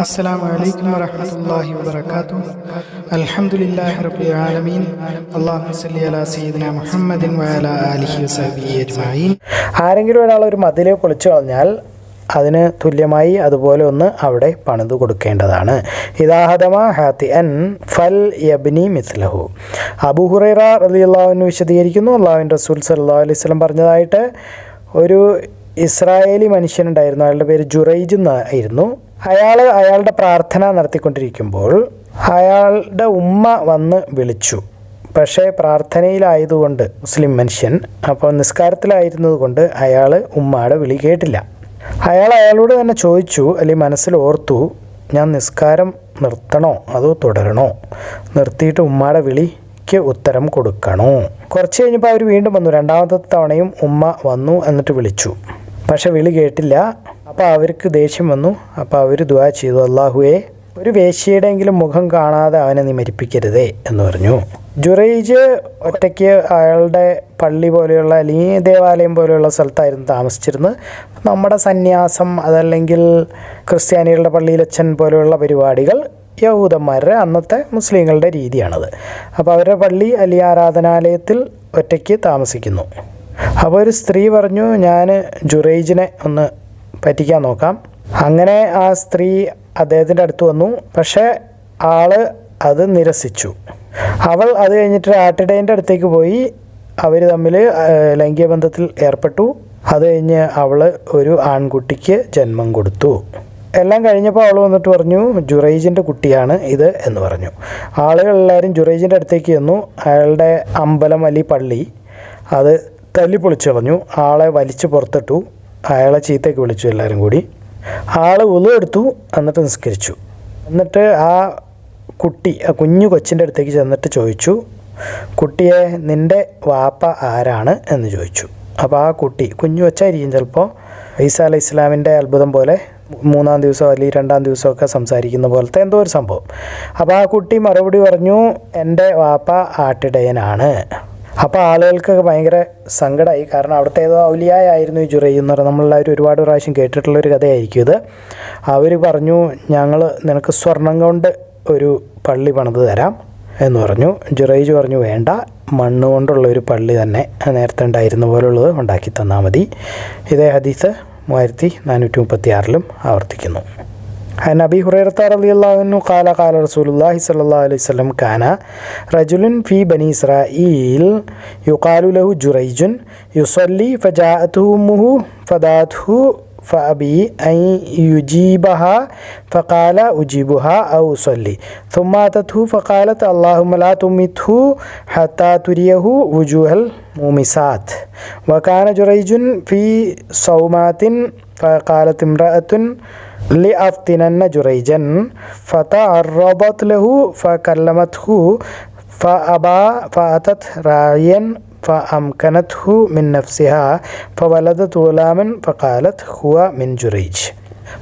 السلام عليكم ورحمة الله وبركاته الحمد لله رب العالمين اللهم صل على سيدنا محمد وعلى آله وصحبه أجمعين ആരെങ്കിലും ഒരാൾ ഒരു മതിൽ പൊളിച്ചു കളഞ്ഞാൽ അതിന് തുല്യമായി അതുപോലെ ഒന്ന് അവിടെ പണിത് കൊടുക്കേണ്ടതാണ് ഇതാഹദമ ഹാത്തി അൻ ഫൽ യബ്നി മിസ്ലഹു അബു ഹുറൈറ റളിയല്ലാഹുവിന് വിശദീകരിക്കുന്നു അള്ളാഹുവിൻ റസൂൽ സല്ലല്ലാഹു അലൈഹി വസല്ലം പറഞ്ഞതായിട്ട് ഒരു ഇസ്രായേലി മനുഷ്യനുണ്ടായിരുന്നു. അയാളുടെ പേര് ജുറൈജ് എന്നായിരുന്നു അയാൾ അയാളുടെ പ്രാർത്ഥന നടത്തിക്കൊണ്ടിരിക്കുമ്പോൾ അയാളുടെ ഉമ്മ വന്ന് വിളിച്ചു. പക്ഷേ പ്രാർത്ഥനയിലായതുകൊണ്ട് മുസ്ലിം മനുഷ്യൻ അപ്പോൾ നിസ്കാരത്തിലായിരുന്നതുകൊണ്ട് അയാൾ ഉമ്മയുടെ വിളി കേട്ടില്ല. അയാൾ അയാളോട് തന്നെ ചോദിച്ചു അല്ലെങ്കിൽ മനസ്സിൽ ഓർത്തു ഞാൻ നിസ്കാരം നിർത്തണോ അതോ തുടരണോ? നിർത്തിയിട്ട് ഉമ്മയുടെ വിളിക്ക് ഉത്തരം കൊടുക്കണോ? കുറച്ച് കഴിഞ്ഞപ്പോൾ അവർ വീണ്ടും വന്നു. രണ്ടാമത്തെ തവണയും ഉമ്മ വന്നു എന്നിട്ട് വിളിച്ചു. പക്ഷെ വിളി കേട്ടില്ല. അപ്പോൾ അവർക്ക് ദേഷ്യം വന്നു. അപ്പോൾ അവർ ദുആ ചെയ്തു. അള്ളാഹുവേ ഒരു വേശ്യയുടെയെങ്കിലും മുഖം കാണാതെ അവനെ നീ മരിപ്പിക്കരുതേ എന്ന് പറഞ്ഞു. ജുറൈജ് ഒറ്റയ്ക്ക് അയാളുടെ പള്ളി പോലെയുള്ള അല്ലെങ്കിൽ ദേവാലയം പോലെയുള്ള സ്ഥലത്തായിരുന്നു താമസിച്ചിരുന്നത്. നമ്മുടെ സന്യാസം അതല്ലെങ്കിൽ ക്രിസ്ത്യാനികളുടെ പള്ളിയിലച്ഛൻ പോലെയുള്ള പരിപാടികൾ യഹൂദന്മാരുടെ അന്നത്തെ മുസ്ലിങ്ങളുടെ രീതിയാണത്. അപ്പോൾ അവരുടെ പള്ളി അലി ആരാധനാലയത്തിൽ ഒറ്റയ്ക്ക് താമസിക്കുന്നു. അപ്പോൾ ഒരു സ്ത്രീ പറഞ്ഞു ഞാൻ ജുറൈജിനെ ഒന്ന് പറ്റിക്കാൻ നോക്കാം. അങ്ങനെ ആ സ്ത്രീ അദ്ദേഹത്തിന്റെ അടുത്ത് വന്നു. പക്ഷേ ആൾ അത് നിരസിച്ചു. അവൾ അത് കഴിഞ്ഞിട്ട് ആട്ടിടേന്റെ അടുത്തേക്ക് പോയി. അവർ തമ്മിൽ ലൈംഗിക ബന്ധത്തിൽ ഏർപ്പെട്ടു. അത് കഴിഞ്ഞ് അവൾ ഒരു ആൺകുട്ടിക്ക് ജന്മം കൊടുത്തു. എല്ലാം കഴിഞ്ഞപ്പോൾ അവൾ വന്നിട്ട് പറഞ്ഞു ജുറൈജിന്റെ കുട്ടിയാണ് ഇത് എന്ന് പറഞ്ഞു. ആളുകളെല്ലാവരും ജുറൈജിന്റെ അടുത്തേക്ക് ചെന്നു. അയാളുടെ അമ്പലം അലി പള്ളി. അത് തല്ലി പൊളിച്ചളഞ്ഞു ആളെ വലിച്ചു പുറത്തിട്ടു. അയാളെ ചീത്തയ്ക്ക് വിളിച്ചു എല്ലാവരും കൂടി. ആളെ ഉളവെടുത്തു എന്നിട്ട് നിസ്കരിച്ചു. എന്നിട്ട് ആ കുട്ടി ആ കുഞ്ഞു കൊച്ചിന്റെ അടുത്തേക്ക് ചെന്നിട്ട് ചോദിച്ചു കുട്ടിയെ നിന്റെ വാപ്പ ആരാണ്? എന്ന് ചോദിച്ചു. അപ്പോൾ ആ കുട്ടി കുഞ്ഞു വച്ചായിരിക്കും ചിലപ്പോൾ ഈസ അലൈഹി ഇസ്ലാമിന്റെ അത്ഭുതം പോലെ മൂന്നാം ദിവസം അല്ലെങ്കിൽ രണ്ടാം ദിവസമൊക്കെ സംസാരിക്കുന്ന പോലത്തെ എന്തോ ഒരു സംഭവം. അപ്പോൾ ആ കുട്ടി മറുപടി പറഞ്ഞു എന്റെ വാപ്പ ആട്ടിടയനാണ്. അപ്പോൾ ആളുകൾക്കൊക്കെ ഭയങ്കര സങ്കടമായി. കാരണം അവിടുത്തെ ഏതോ ഔലിയായ ആയിരുന്നു ഈ ജുറൈ എന്ന് നമ്മളെല്ലാവരും ഒരുപാട് പ്രാവശ്യം കേട്ടിട്ടുള്ള ഒരു കഥയായിരിക്കും ഇത്. അവർ പറഞ്ഞു ഞങ്ങൾ നിനക്ക് സ്വർണം കൊണ്ട് ഒരു പള്ളി പണിത് തരാം എന്ന് പറഞ്ഞു. ജുറൈജ് പറഞ്ഞു വേണ്ട മണ്ണ് കൊണ്ടുള്ള ഒരു പള്ളി തന്നെ നേരത്തെ ഉണ്ടായിരുന്ന പോലുള്ളത് ഉണ്ടാക്കി തന്നാൽ മതി. ഇതേ ഹദീസ് മൂവായിരത്തി നാനൂറ്റി മുപ്പത്തി ആറിലും ആവർത്തിക്കുന്നു. عن أبي هريرة رضي الله عنه قال قال رسول الله صلى الله عليه وسلم كان رجل في بني إسرائيل يقال له جريج يصلي فجاءته أمه فدعته فأبي أن يجيبها فقال أجيبها أو أصلي. ثم أتته فقالت اللهم لا تمته حتى تريه وجوه المومسات. وكان جريج في صومات فقالت امرأة لأفتنن جريجا فتعرضت له فكلمته فأبى فأتت راعيا فأمكنته من نفسها فولدت غلاما فقالت هو من جريج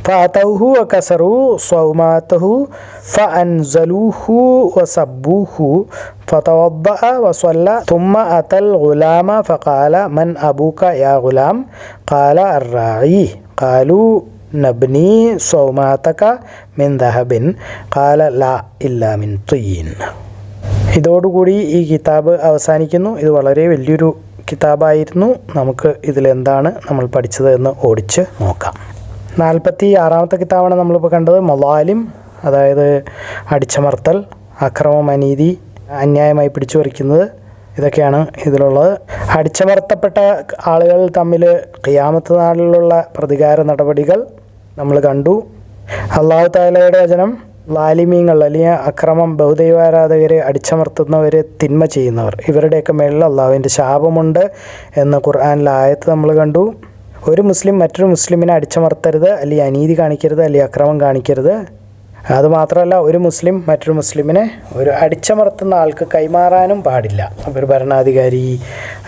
فأتوه وكسروا صوماته فأنزلوه وسبوه فتوضأ وصلى ثم أتى الغلام فقال من أبوك يا غلام؟ قال الراعي قالوا നബ്നി സൗമാതക മിൻ ദഹബിൻ കാല ലാ ഇല്ല മിൻ തുയ്യൻ ഇതോടുകൂടി ഈ കിതാബ് അവസാനിക്കുന്നു. ഇത് വളരെ വലിയൊരു കിതാബായിരുന്നു. നമുക്ക് ഇതിലെന്താണ് നമ്മൾ പഠിച്ചത് എന്ന് ഓടിച്ച് നോക്കാം. നാൽപ്പത്തി ആറാമത്തെ കിതാബാണ് നമ്മളിപ്പോൾ കണ്ടത്. മൊലാലിം അതായത് അടിച്ചമർത്തൽ അക്രമം അനീതി അന്യായമായി പിടിച്ചു പറിക്കുന്നത് ഇതൊക്കെയാണ് ഇതിലുള്ളത്. അടിച്ചമർത്തപ്പെട്ട ആളുകൾ തമ്മിൽ ഖിയാമത്ത് നാളിലുള്ള പ്രതികാര നടപടികൾ നമ്മൾ കണ്ടു. അള്ളാഹു താലയുടെ വചനം ലാലിമീങ്ങൾ അല്ലെങ്കിൽ അക്രമം ബഹുദൈവാരാധകരെ അടിച്ചമർത്തുന്നവർ തിന്മ ചെയ്യുന്നവർ. ഇവരുടെയൊക്കെ മേളിൽ അള്ളാഹുവിന്റെ ശാപമുണ്ട് എന്ന് ഖുർആാനിലെ ആയത്ത് നമ്മൾ കണ്ടു. ഒരു മുസ്ലിം മറ്റൊരു മുസ്ലിമിനെ അടിച്ചമർത്തരുത് അല്ലെങ്കിൽ അനീതി കാണിക്കരുത് അല്ലെങ്കിൽ അക്രമം കാണിക്കരുത്. അതുമാത്രമല്ല ഒരു മുസ്ലിം മറ്റൊരു മുസ്ലിമിനെ ഒരു അടിച്ചമർത്തുന്ന ആൾക്ക് കൈമാറാനും പാടില്ല. അപ്പോൾ ഒരു ഭരണാധികാരി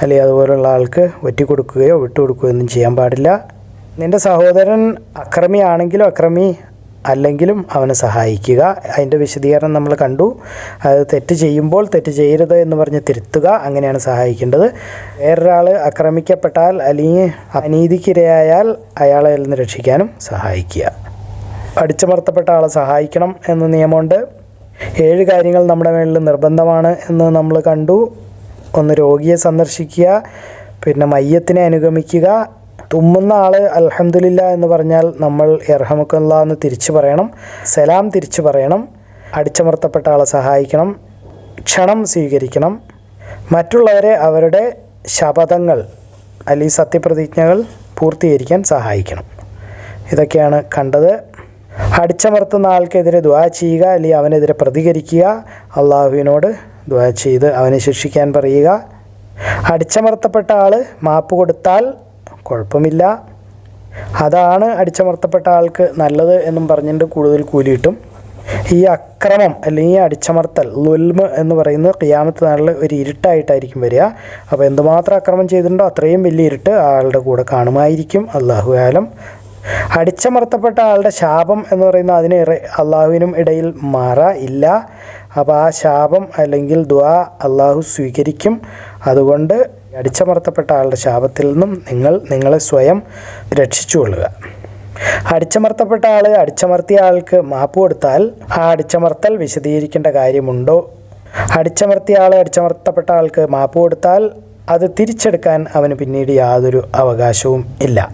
അല്ലെങ്കിൽ അതുപോലുള്ള ആൾക്ക് ഒറ്റിക്കൊടുക്കുകയോ വിട്ടുകൊടുക്കുകയോ ഒന്നും ചെയ്യാൻ പാടില്ല. നിന്റെ സഹോദരൻ അക്രമിയാണെങ്കിലും അക്രമി അല്ലെങ്കിലും അവനെ സഹായിക്കുക. അതിന്റെ വിശദീകരണം നമ്മൾ കണ്ടു. അത് തെറ്റ് ചെയ്യുമ്പോൾ തെറ്റ് ചെയ്യരുത് എന്ന് പറഞ്ഞ് തിരുത്തുക. അങ്ങനെയാണ് സഹായിക്കേണ്ടത്. വേറൊരാൾ ആക്രമിക്കപ്പെട്ടാൽ അല്ലെങ്കിൽ അനീതിക്കിരയായാൽ അയാളെ നിന്ന് രക്ഷിക്കാനും സഹായിക്കുക. അടിച്ചമർത്തപ്പെട്ട ആളെ സഹായിക്കണം എന്ന നിയമമുണ്ട്. ഏഴ് കാര്യങ്ങൾ നമ്മുടെ മേളിൽ നിർബന്ധമാണ് എന്ന് നമ്മൾ കണ്ടു. ഒന്ന് രോഗിയെ സന്ദർശിക്കുക പിന്നെ മയ്യത്തിനെ അനുഗമിക്കുക. തുമ്മുന്ന ആൾ അൽഹംദുലില്ല എന്ന് പറഞ്ഞാൽ നമ്മൾ ഇർഹമുക്കല്ല എന്ന് തിരിച്ചു പറയണം സലാം തിരിച്ചു പറയണം അടിച്ചമർത്തപ്പെട്ട ആളെ സഹായിക്കണം ക്ഷണം സ്വീകരിക്കണം. മറ്റുള്ളവരെ അവരുടെ ശപഥങ്ങൾ അല്ലെങ്കിൽ സത്യപ്രതിജ്ഞകൾ പൂർത്തീകരിക്കാൻ സഹായിക്കണം. ഇതൊക്കെയാണ് കണ്ടത്. അടിച്ചമർത്തുന്ന ആൾക്കെതിരെ ദ്വാ ചെയ്യുക അല്ലെങ്കിൽ അവനെതിരെ പ്രതികരിക്കുക അള്ളാഹുവിനോട് ദ്വാ ചെയ്ത് അവനെ ശിക്ഷിക്കാൻ പറയുക. അടിച്ചമർത്തപ്പെട്ട ആൾ മാപ്പ് കൊടുത്താൽ കുഴപ്പമില്ല. അതാണ് അടിച്ചമർത്തപ്പെട്ട ആൾക്ക് നല്ലത് എന്നും പറഞ്ഞിട്ട് കൂടുതൽ കൂലി കിട്ടും. ഈ അക്രമം അല്ലെങ്കിൽ അടിച്ചമർത്തൽ ലുൽമ് എന്ന് പറയുന്നത് ഖിയാമത്ത് നാളിൽ ഒരു ഇരുട്ടായിട്ടായിരിക്കും വരിക. അപ്പോൾ എന്തുമാത്രം അക്രമം ചെയ്തിട്ടുണ്ടോ അത്രയും വലിയ ഇരുട്ട് ആളുടെ കൂടെ കാണുമായിരിക്കും. അള്ളാഹു ആലം. അടിച്ചമർത്തപ്പെട്ട ആളുടെ ശാപം എന്ന് പറയുന്ന അതിന് അള്ളാഹുവിനും ഇടയിൽ മറ ഇല്ല. അപ്പോൾ ആ ശാപം അല്ലെങ്കിൽ ദ്വാ അള്ളാഹു സ്വീകരിക്കും. അതുകൊണ്ട് അടിച്ചമർത്തപ്പെട്ട ആളുടെ ശാപത്തിൽ നിന്നും നിങ്ങൾ നിങ്ങളെ സ്വയം രക്ഷിച്ചുകൊള്ളുക അടിച്ചമർത്തപ്പെട്ട ആൾ അടിച്ചമർത്തിയ ആൾക്ക് മാപ്പ് കൊടുത്താൽ ആ അടിച്ചമർത്തൽ വിശദീകരിക്കേണ്ട കാര്യമുണ്ടോ? അടിച്ചമർത്തിയ ആൾ അടിച്ചമർത്തപ്പെട്ട ആൾക്ക് മാപ്പ് കൊടുത്താൽ അത് തിരിച്ചെടുക്കാൻ അവന് പിന്നീട് യാതൊരു അവകാശവും ഇല്ല.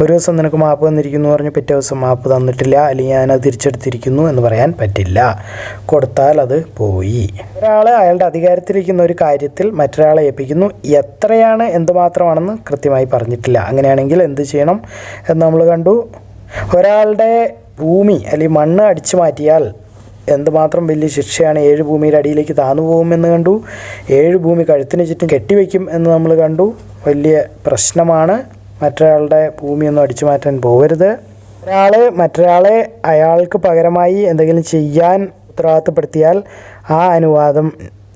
ഒരു ദിവസം നിനക്ക് മാപ്പ് തന്നിരിക്കുന്നു പറഞ്ഞ് പിറ്റേ ദിവസം മാപ്പ് തന്നിട്ടില്ല അല്ലെങ്കിൽ ഞാനത് തിരിച്ചെടുത്തിരിക്കുന്നു എന്ന് പറയാൻ പറ്റില്ല. കൊടുത്താൽ അത് പോയി. ഒരാൾ അയാളുടെ അധികാരത്തിലിരിക്കുന്ന ഒരു കാര്യത്തിൽ മറ്റൊരാളെ ഏൽപ്പിക്കുന്നു. എത്രയാണ് എന്തുമാത്രമാണെന്ന് കൃത്യമായി പറഞ്ഞിട്ടില്ല. അങ്ങനെയാണെങ്കിൽ എന്ത് ചെയ്യണം എന്ന് നമ്മൾ കണ്ടു. ഒരാളുടെ ഭൂമി അല്ലെങ്കിൽ മണ്ണ് അടിച്ചു മാറ്റിയാൽ എന്തുമാത്രം വലിയ ശിക്ഷയാണ് ഏഴ് ഭൂമിയുടെ അടിയിലേക്ക് താന്നു പോകുമെന്ന് കണ്ടു. ഏഴ് ഭൂമി കഴുത്തിന് ചുറ്റും കെട്ടിവെക്കും എന്ന് നമ്മൾ കണ്ടു. വലിയ പ്രശ്നമാണ്. മറ്റൊരാളുടെ ഭൂമിയൊന്നും അടിച്ചു മാറ്റാൻ പോകരുത്. ഒരാൾ മറ്റൊരാളെ അയാൾക്ക് പകരമായി എന്തെങ്കിലും ചെയ്യാൻ ഉത്തരവാദിത്തപ്പെടുത്തിയാൽ ആ അനുവാദം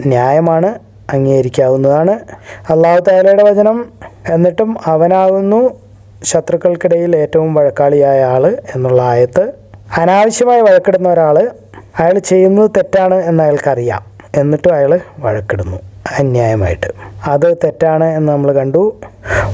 ന്യായമാണ് അംഗീകരിക്കാവുന്നതാണ്. അള്ളാഹു വചനം എന്നിട്ടും അവനാകുന്നു ശത്രുക്കൾക്കിടയിൽ ഏറ്റവും വഴക്കാളിയായ ആൾ എന്നുള്ള ആയത്ത്. അനാവശ്യമായി വഴക്കിടുന്ന ഒരാൾ അയാൾ ചെയ്യുന്നത് തെറ്റാണ് എന്ന് അയാൾക്കറിയാം. എന്നിട്ടും അയാൾ വഴക്കിടുന്നു അന്യായമായിട്ട്. അത് തെറ്റാണ് എന്ന് നമ്മൾ കണ്ടു.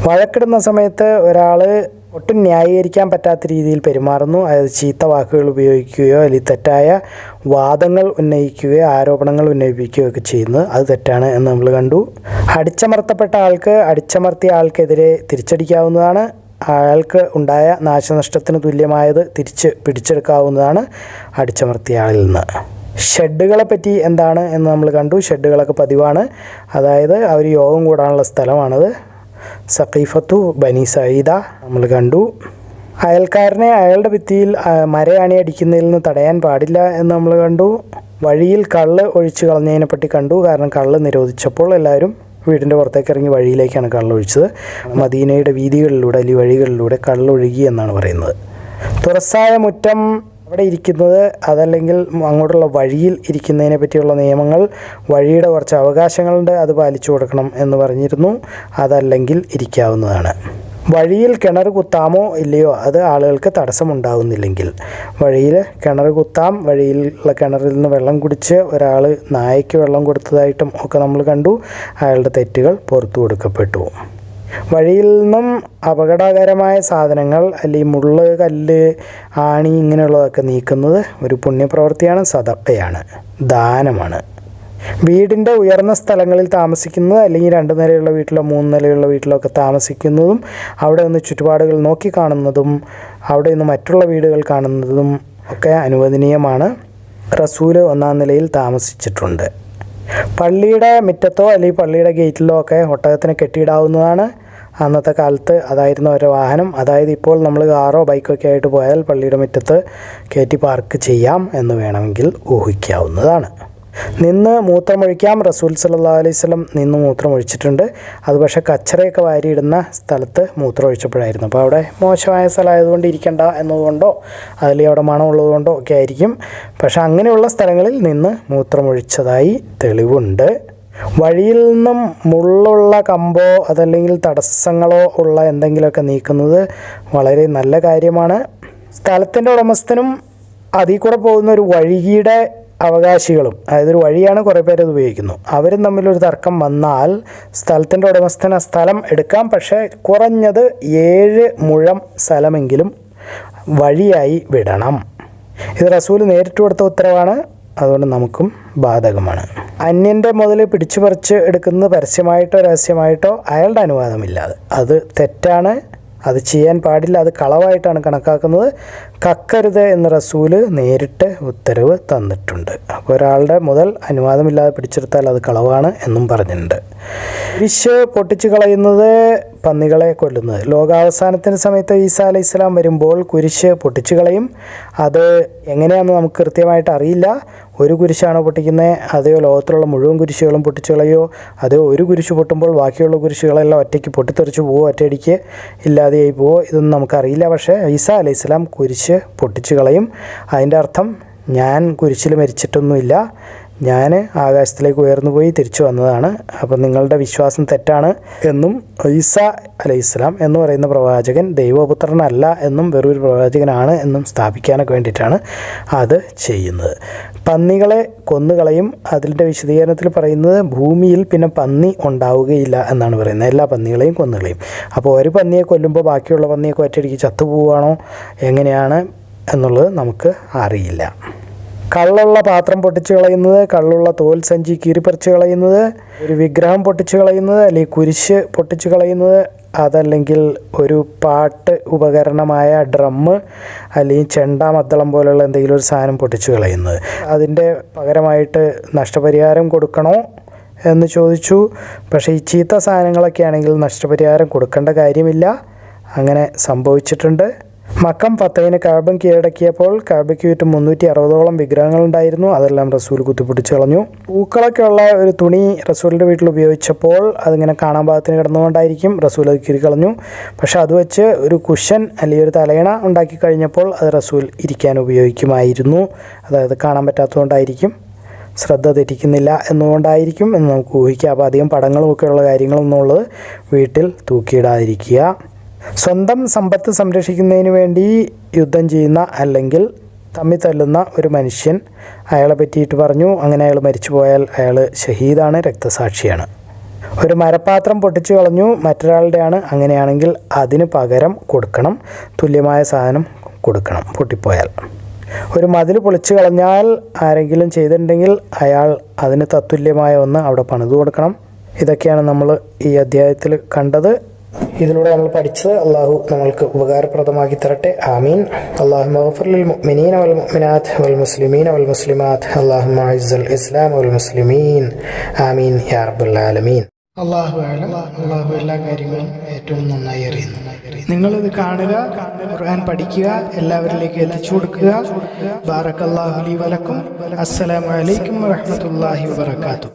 വഴക്കിടുന്ന സമയത്ത് ഒരാൾ ഒട്ടും ന്യായീകരിക്കാൻ പറ്റാത്ത രീതിയിൽ പെരുമാറുന്നു. അതായത് ചീത്ത വാക്കുകൾ ഉപയോഗിക്കുകയോ അല്ലെങ്കിൽ തെറ്റായ വാദങ്ങൾ ഉന്നയിക്കുകയോ ആരോപണങ്ങൾ ഉന്നയിപ്പിക്കുകയോ ഒക്കെ ചെയ്യുന്നത് അത് തെറ്റാണ് എന്ന് നമ്മൾ കണ്ടു. അടിച്ചമർത്തപ്പെട്ട ആൾക്ക് അടിച്ചമർത്തിയ ആൾക്കെതിരെ തിരിച്ചടിക്കാവുന്നതാണ്. അയാൾക്ക് ഉണ്ടായ നാശനഷ്ടത്തിന് തുല്യമായത് തിരിച്ച് പിടിച്ചെടുക്കാവുന്നതാണ് അടിച്ചമർത്തിയ ആളിൽ നിന്ന്. ഷെഡുകളെ പറ്റി എന്താണ് എന്ന് നമ്മൾ കണ്ടു. ഷെഡുകളൊക്കെ പതിവാണ്. അതായത് അവർ യോഗം കൂടാനുള്ള സ്ഥലമാണത്. സഖീഫത്തു ബനി സയ്യിദ നമ്മൾ കണ്ടു. അയൽക്കാരനെ അയാളുടെ ഭിത്തിയിൽ മരയാണി അടിക്കുന്നതിൽ നിന്ന് തടയാൻ പാടില്ല എന്ന് നമ്മൾ കണ്ടു. വഴിയിൽ കള്ള് ഒഴിച്ചു കളഞ്ഞതിനെപ്പറ്റി കണ്ടു. കാരണം കള്ള് നിരോധിച്ചപ്പോൾ എല്ലാവരും വീടിന്റെ പുറത്തേക്ക് ഇറങ്ങി വഴിയിലേക്കാണ് കള്ളൊഴിച്ചത്. മദീനയുടെ വീതികളിലൂടെ അല്ലെങ്കിൽ വഴികളിലൂടെ കള്ളൊഴുകി എന്നാണ് പറയുന്നത്. തുറസായ മുറ്റം അവിടെ ഇരിക്കുന്നത് അതല്ലെങ്കിൽ അങ്ങോട്ടുള്ള വഴിയിൽ ഇരിക്കുന്നതിനെ പറ്റിയുള്ള നിയമങ്ങൾ വഴിയുടെ കുറച്ച് അവകാശങ്ങളുണ്ട് അത് പാലിച്ചു കൊടുക്കണം എന്ന് പറഞ്ഞിരുന്നു. അതല്ലെങ്കിൽ ഇരിക്കാവുന്നതാണ്. വഴിയിൽ കിണർ കുത്താമോ ഇല്ലയോ അത് ആളുകൾക്ക് തടസ്സമുണ്ടാവുന്നില്ലെങ്കിൽ. വഴിയിൽ കിണർ കുത്താം വഴിയിലുള്ള കിണറിൽ നിന്ന് വെള്ളം കുടിച്ച് ഒരാൾ നായയ്ക്ക് വെള്ളം കൊടുത്തതായിട്ടും ഒക്കെ നമ്മൾ കണ്ടു. അയാളുടെ തെറ്റുകൾ പുറത്തു കൊടുക്കപ്പെട്ടു. വഴിയിൽ നിന്നും അപകടകരമായ സാധനങ്ങൾ അല്ലെങ്കിൽ മുള്ള് കല്ല് ആണി ഇങ്ങനെയുള്ളതൊക്കെ നീക്കുന്നത് ഒരു പുണ്യപ്രവൃത്തിയാണ് സദക്കയാണ് ദാനമാണ്. വീടിന്റെ ഉയർന്ന സ്ഥലങ്ങളിൽ താമസിക്കുന്നത് അല്ലെങ്കിൽ രണ്ട് നിലയുള്ള വീട്ടിലോ മൂന്ന് നിലയുള്ള വീട്ടിലോ ഒക്കെ താമസിക്കുന്നതും അവിടെ നിന്ന് ചുറ്റുപാടുകൾ നോക്കി കാണുന്നതും അവിടെ നിന്ന് മറ്റുള്ള വീടുകൾ കാണുന്നതും ഒക്കെ അനുവദനീയമാണ്. റസൂൽ ഒന്നാം നിലയിൽ താമസിച്ചിട്ടുണ്ട്. പള്ളിയുടെ മുറ്റത്തോ അല്ലെങ്കിൽ പള്ളിയുടെ ഗേറ്റിലോ ഒക്കെ ഒട്ടകത്തിന് കെട്ടിയിടാവുന്നതാണ്. അന്നത്തെ കാലത്ത് അതായിരുന്നു ഒരു വാഹനം. അതായത് ഇപ്പോൾ നമ്മൾ കാറോ ബൈക്കോ ഒക്കെ ആയിട്ട് പോയാൽ പള്ളിയുടെ മുറ്റത്ത് കയറ്റി പാർക്ക് ചെയ്യാം എന്ന് വേണമെങ്കിൽ ഊഹിക്കാവുന്നതാണ്. നിന്ന് മൂത്രമൊഴിക്കാം. റസൂൽ സല്ലാ അലൈഹി സ്വലം നിന്ന് മൂത്രമൊഴിച്ചിട്ടുണ്ട്. അത് പക്ഷേ കച്ചറയൊക്കെ വാരിയിടുന്ന സ്ഥലത്ത് മൂത്രമൊഴിച്ചപ്പോഴായിരുന്നു. അപ്പോൾ അവിടെ മോശമായ സ്ഥലമായതുകൊണ്ട് ഇരിക്കണ്ട എന്നതുകൊണ്ടോ അതിൽ അവിടെ മണമുള്ളതുകൊണ്ടോ ഒക്കെ ആയിരിക്കും. പക്ഷേ അങ്ങനെയുള്ള സ്ഥലങ്ങളിൽ നിന്ന് മൂത്രമൊഴിച്ചതായി തെളിവുണ്ട്. വഴിയിൽ നിന്നും മുള്ളുള്ള കമ്പോ അതല്ലെങ്കിൽ തടസ്സങ്ങളോ ഉള്ള എന്തെങ്കിലുമൊക്കെ നീക്കുന്നത് വളരെ നല്ല കാര്യമാണ്. സ്ഥലത്തിന്റെ ഉടമസ്ഥനും അതിൽ കൂടെ പോകുന്ന ഒരു വഴിയുടെ അവകാശികളും അതായത് ഒരു വഴിയാണ് കുറേ പേര് അത് ഉപയോഗിക്കുന്നു. അവരും തമ്മിലൊരു തർക്കം വന്നാൽ സ്ഥലത്തിന്റെ ഉടമസ്ഥന സ്ഥലം എടുക്കാം പക്ഷേ കുറഞ്ഞത് ഏഴ് മുഴം സ്ഥലമെങ്കിലും വഴിയായി വിടണം. ഇത് റസൂൽ നേരിട്ട് കൊടുത്ത ഉത്തരവാണ്. അതുകൊണ്ട് നമുക്കും ബാധകമാണ്. അന്യന്റെ മുതൽ പിടിച്ചു പറിച്ച് എടുക്കുന്നത് പരസ്യമായിട്ടോ രഹസ്യമായിട്ടോ അയാളുടെ അനുവാദമില്ലാതെ അത് തെറ്റാണ്. അത് ചെയ്യാൻ പാടില്ല അത് കളവായിട്ടാണ് കണക്കാക്കുന്നത്. കക്കരുത് എന്ന് റസൂൽ നേരിട്ട് ഉത്തരവ് തന്നിട്ടുണ്ട്. അപ്പോൾ ഒരാളുടെ മുതൽ അനുവാദമില്ലാതെ പിടിച്ചെടുത്താൽ അത് കളവാണ് എന്നും പറഞ്ഞിട്ടുണ്ട്. കുരിശ് പൊട്ടിച്ചു കളയുന്നത് പന്നികളെ കൊല്ലുന്നത്. ലോകാവസാനത്തിന് സമയത്ത് ഈസാ അലൈഹി ഇസ്ലാം വരുമ്പോൾ കുരിശ് പൊട്ടിച്ചു കളയും അത് എങ്ങനെയാണെന്ന് നമുക്ക് കൃത്യമായിട്ട് അറിയില്ല. ഒരു കുരിശാണോ പൊട്ടിക്കുന്നത് അതെയോ ലോകത്തിലുള്ള മുഴുവൻ കുരിശുകളും പൊട്ടിച്ചു കളയോ അതെയോ ഒരു കുരിശ് പൊട്ടുമ്പോൾ ബാക്കിയുള്ള കുരിശുകളെല്ലാം ഒറ്റയ്ക്ക് പൊട്ടിത്തെറിച്ച് പോവോ ഒറ്റയടിക്ക് ഇല്ലാതെയായി പോവോ ഇതൊന്നും നമുക്കറിയില്ല. പക്ഷേ ഈസാ അലൈഹി ഇസ്ലാം കുരിശ് പൊട്ടിച്ചു കളയും അതിന്റെ അർത്ഥം ഞാൻ കുരിശിൽ മരിച്ചിട്ടൊന്നുമില്ല. ഞാൻ ആകാശത്തിലേക്ക് ഉയർന്നു പോയി തിരിച്ചു വന്നതാണ്. അപ്പം നിങ്ങളുടെ വിശ്വാസം തെറ്റാണ് എന്നും ഈസ അലൈഹി ഇസ്ലാം എന്ന് പറയുന്ന പ്രവാചകൻ ദൈവപുത്രനല്ല എന്നും വെറൊരു പ്രവാചകനാണ് എന്നും സ്ഥാപിക്കാനൊക്കെ വേണ്ടിയിട്ടാണ് അത് ചെയ്യുന്നത്. പന്നികളെ കൊന്നുകളയും അതിന്റെ വിശദീകരണത്തിൽ പറയുന്നത് ഭൂമിയിൽ പിന്നെ പന്നി ഉണ്ടാവുകയില്ല എന്നാണ് പറയുന്നത്. എല്ലാ പന്നികളെയും കൊന്നുകളയും. അപ്പോൾ ഒരു പന്നിയെ കൊല്ലുമ്പോൾ ബാക്കിയുള്ള പന്നിയൊക്കെ ഒറ്റയടിക്ക് ചത്തുപോവുകയാണോ എങ്ങനെയാണ് എന്നുള്ളത് നമുക്ക് അറിയില്ല. കള്ളുള്ള പാത്രം പൊട്ടിച്ച് കളയുന്നത് കള്ളുള്ള തോൽ സഞ്ചി കീറിപ്പറിച്ച് കളയുന്നത് ഒരു വിഗ്രഹം പൊട്ടിച്ച് കളയുന്നത് അല്ലെങ്കിൽ കുരിശ് പൊട്ടിച്ച് കളയുന്നത് അതല്ലെങ്കിൽ ഒരു പാട്ട് ഉപകരണമായ ഡ്രമ്മ് അല്ലെങ്കിൽ ചെണ്ട മദ്ദളം പോലുള്ള എന്തെങ്കിലും ഒരു സാധനം പൊട്ടിച്ച് കളയുന്നത്. അതിന്റെ പകരമായിട്ട് നഷ്ടപരിഹാരം കൊടുക്കണോ എന്ന് ചോദിച്ചു. പക്ഷേ ഈ ചീത്ത സാധനങ്ങളൊക്കെ ആണെങ്കിൽ നഷ്ടപരിഹാരം കൊടുക്കേണ്ട കാര്യമില്ല. അങ്ങനെ സംഭവിച്ചിട്ടുണ്ട്. മക്കം ഫത്തയിന് കാബം കീഴടക്കിയപ്പോൾ കാബയ്ക്ക് ചുറ്റും മുന്നൂറ്റി അറുപതോളം വിഗ്രഹങ്ങളുണ്ടായിരുന്നു അതെല്ലാം റസൂൽ കുത്തിപ്പൊട്ടിച്ച് കളഞ്ഞു. പൂക്കളൊക്കെ ഉള്ള ഒരു തുണി റസൂലിന്റെ വീട്ടിൽ ഉപയോഗിച്ചപ്പോൾ അതിങ്ങനെ കാണാൻ പാകത്തിന് കിടന്നുകൊണ്ടായിരിക്കും റസൂൽ അത് കീറിക്കളഞ്ഞു പക്ഷെ അത് വെച്ച് ഒരു കുഷൻ അല്ലെങ്കിൽ ഒരു തലയണ ഉണ്ടാക്കി കഴിഞ്ഞപ്പോൾ അത് റസൂൽ ഇരിക്കാൻ ഉപയോഗിക്കുമായിരുന്നു. അതായത് കാണാൻ പറ്റാത്തതുകൊണ്ടായിരിക്കും. ശ്രദ്ധ തെറ്റിക്കുന്നില്ല എന്നുകൊണ്ടായിരിക്കും എന്ന് നമുക്ക് ഊഹിക്കാം. അപ്പോൾ അധികം പടങ്ങളുമൊക്കെ ഉള്ള കാര്യങ്ങളൊന്നുള്ളത് വീട്ടിൽ തൂക്കിയിടാതിരിക്കുക. സ്വന്തം സമ്പത്ത് സംരക്ഷിക്കുന്നതിന് വേണ്ടി യുദ്ധം ചെയ്യുന്ന അല്ലെങ്കിൽ തമ്മി തല്ലുന്ന ഒരു മനുഷ്യൻ അയാളെ പറ്റിയിട്ട് പറഞ്ഞു. അങ്ങനെ അയാൾ മരിച്ചു പോയാൽ അയാൾ ഷഹീദാണ് രക്തസാക്ഷിയാണ്. ഒരു മരപ്പാത്രം പൊട്ടിച്ചു കളഞ്ഞു. മറ്റൊരാളുടെയാണ്. അങ്ങനെയാണെങ്കിൽ അതിന് പകരം കൊടുക്കണം. തുല്യമായ സാധനം കൊടുക്കണം പൊട്ടിപ്പോയാൽ. ഒരു മതിൽ പൊളിച്ചു കളഞ്ഞാൽ ആരെങ്കിലും ചെയ്തിട്ടുണ്ടെങ്കിൽ അയാൾ അതിന് തത്തുല്യമായ ഒന്ന് അവിടെ പണിതു കൊടുക്കണം. ഇതൊക്കെയാണ് നമ്മൾ ഈ അധ്യായത്തിൽ കണ്ടത്. ഇതിലൂടെ നമ്മൾ പഠിച്ചത് അള്ളാഹു നമ്മൾക്ക് ഉപകാരപ്രദമാക്കി തരട്ടെ. ആമീൻ. അള്ളാഹു മഗ്ഫിറിൽ മുഅ്മിനീന വൽ മുഅ്മിനാത്ത് വൽ മുസ്ലിമീന വൽ മുസ്ലിമാത്ത്. അള്ളാഹു അഇസ്സൽ ഇസ്ലാം വൽ മുസ്ലിമീൻ. ആമീൻ യാ റബ്ബൽ ആലമീൻ. അള്ളാഹു അള്ളാഹു എല്ലാ കാര്യങ്ങളും ഏറ്റവും നന്നായി അറിയുന്നു. നിങ്ങളിത് കാണുക ഖുർആൻ പഠിക്കുക എല്ലാവരിലേക്ക് എത്തിച്ചു കൊടുക്കുക. ബാറക് അള്ളാഹു ലി വലക്കും അസ്സലാമു അലൈക്കും വറഹ്മത്തുള്ളാഹി വബറകാതുഹു